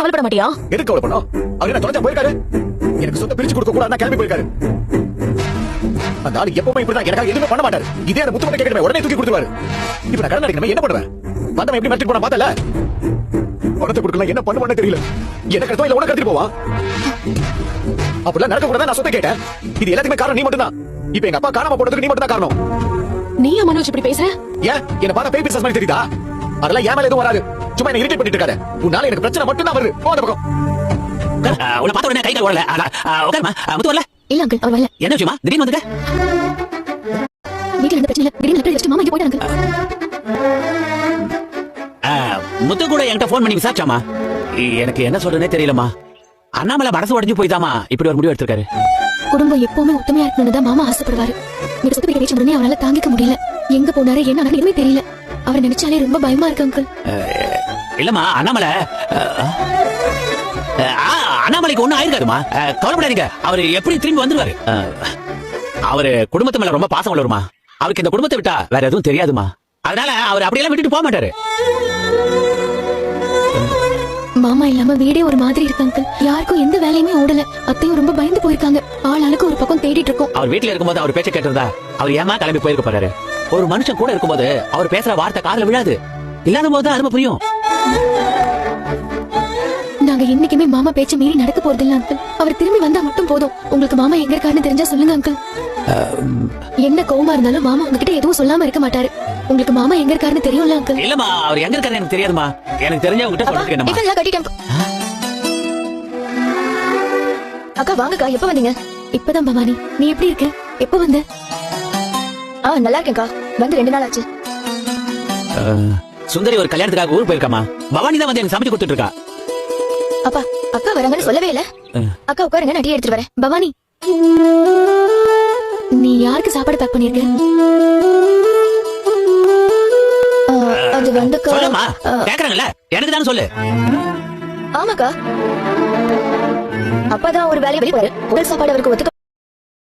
கவலைப்பட மாட்டியா? எதுக்கு கவலை பண்ணோம் அவர் என்ன தொலைஞ்சா போயிருக்காரு? எனக்கு சொத்தை பிரிச்சு கொடுக்க கூடாது கிளம்பி போயிருக்காரு. அந்த ஆளு எப்பவுமே இப்படிதான். எனக்காக எதுவுமே பண்ண மாட்டாரு. இதே அந்த முத்துமலை கேட்கணுமே உடனே தூக்கி கொடுத்துருவாரு. இப்ப நான் கடன் அடிக்கணுமே என்ன பண்ணுவேன்? வந்தவன் எப்படி மறைச்சிட்டு போனா பார்த்தல? பணத்தை கொடுக்கலாம் என்ன பண்ணுவானே தெரியல. எனக்கு எடுத்தோம் இல்ல உனக்கு எடுத்துட்டு போவான் அப்படிலாம் நடக்க கூடாது நான் சொத்தை கேட்டேன். இது எல்லாத்துக்குமே காரணம் நீ மட்டும்தான். இப்ப எங்க அப்பா காணாம போனதுக்கு நீ மட்டும் தான் காரணம் நீயா மனோஜ் இப்படி பேசுற? ஏன்? என்ன பார்த்தா பேய் பிசாஸ் மாதிரி தெரியுதா? அதெல்லாம் ஏன் மேல எதுவும் வராது. சும்மா என்ன இரிட்டேட் பண்ணிட்டு இருக்காத. உன்னால எனக்கு பிரச்சனை மட்டும் தான் வருது. போ அந்த பக்கம். உட்கார். ஆ, உன்னை பார்த்த உடனே கை கால் ஓடல ஆ, ஆ, உட்காருமா? ஆ, முத்து வரல? இல்ல அங்கிள் அவர் வரல. என்ன விஷயமா? திடீர்னு வந்துட்ட வீட்டுல எந்த பிரச்சனை இல்ல திடீர்னு லெட்டர் வச்சுட்டு மாமா இங்க போயிட்டாங்க ஆ, முத்து கூட என்கிட்ட ஃபோன் பண்ணி விசாரிச்சாமா? எனக்கு என்ன சொல்றதுனே தெரியலமா அண்ணாமலை மனசு உடைஞ்சு போய்தாமா இப்படி ஒரு முடிவு எடுத்திருக்காரு. குடும்பம் எப்பவுமே ஒத்துமையா இருக்கணும்னு தான் மாமா ஆசைப்படுவாரு. நீங்க சொத்து பேச்சு உடனே அவரால தாங்கிக்க முடியல. எங்க போனாரு என்ன எதுவுமே தெரியல. அவர் நினைச்சாலே ரொம்ப பயமா இருக்கு அங்கிள் இல்லம்மா அண்ணாமலை. அண்ணாமலைக்கு ஒண்ணும் ஆயிருக்காதுமா ஆ, கவலைப்படாதீங்க. அவரு எப்படி திரும்பி வந்துருவாரு? அவரு குடும்பத்து மேல ரொம்ப பாசம் உள்ளவருமா அவருக்கு இந்த குடும்பத்தை விட்டா வேற எதுவும் தெரியாதுமா அதனால அவர் அப்படியெல்லாம் விட்டுட்டு போக மாட்டாரு. மாமா இல்லாம வீடே ஒரு மாதிரி இருக்கு அங்கிள் யாருக்கும் எந்த வேலையுமே ஓடல. அத்தையும் ரொம்ப பயந்து போயிருக்காங்க. ஆள் ஆளுக்கு ஒரு பக்கம் தேடிட்டு இருக்கோம். அவர் வீட்டுல இருக்கும்போது அவர் பேச்ச கேட்டிருந்தா அவர் ஏமா கிளம்பி போயிருக்க போறாரு? ஒரு மனுஷன் கூட இருக்கும்போது அவர் பேசுற வார்த்தை காதுல விழாது. இல்லாத போது அருமை புரியும். நாங்க என்னைக்குமே மாமா பேச்ச மீறி நடக்க போறது இல்ல அங்கிள் அவர் திரும்பி வந்தா மட்டும் போதும். உங்களுக்கு மாமா எங்க இருக்காருன்னு தெரிஞ்சா சொல்லுங்க அங்கிள் என்ன கோவமா இருந்தாலும் மாமா உங்ககிட்ட எதுவும் சொல்லாம இருக்க மாட்டாரு. உங்களுக்கு மாமா எங்க இருக்காருன்னு தெரியும்ல அங்கிள் இல்லம்மா அவர் எங்க இருக்காரு எனக்கு தெரியாதுமா எனக்கு கட்டிட்டேன் அக்கா வாங்கக்கா எப்ப வந்தீங்க? இப்பதான் பவானி. நீ எப்படி இருக்க? எப்ப வந்த? ஆ நல்லா இருக்கேன்க்கா. வந்து ரெண்டு நாள் ஆச்சு. சுந்தரி ஒரு கல்யாணத்துக்காக ஊர் போயிருக்காமா பவானி தான் வந்து எனக்கு சமைச்சு கொடுத்துட்டு இருக்கா அப்பா அக்கா வராங்கன்னு சொல்லவே இல்ல. அக்கா உட்காருங்க நான் டீ எடுத்துட்டு வரேன். பவானி நீ யாருக்கு சாப்பாடு பேக் பண்ணிருக்க அது வந்துக்கா. சொல்லுமா கேக்குறாங்கல்ல எனக்கு தானே சொல்லு. ஆமாக்கா. அப்பாதான் ஒரு வேலையை வெளியே போறாரு. உடல் சாப்பாடு அவருக்கு ஒத்துக்க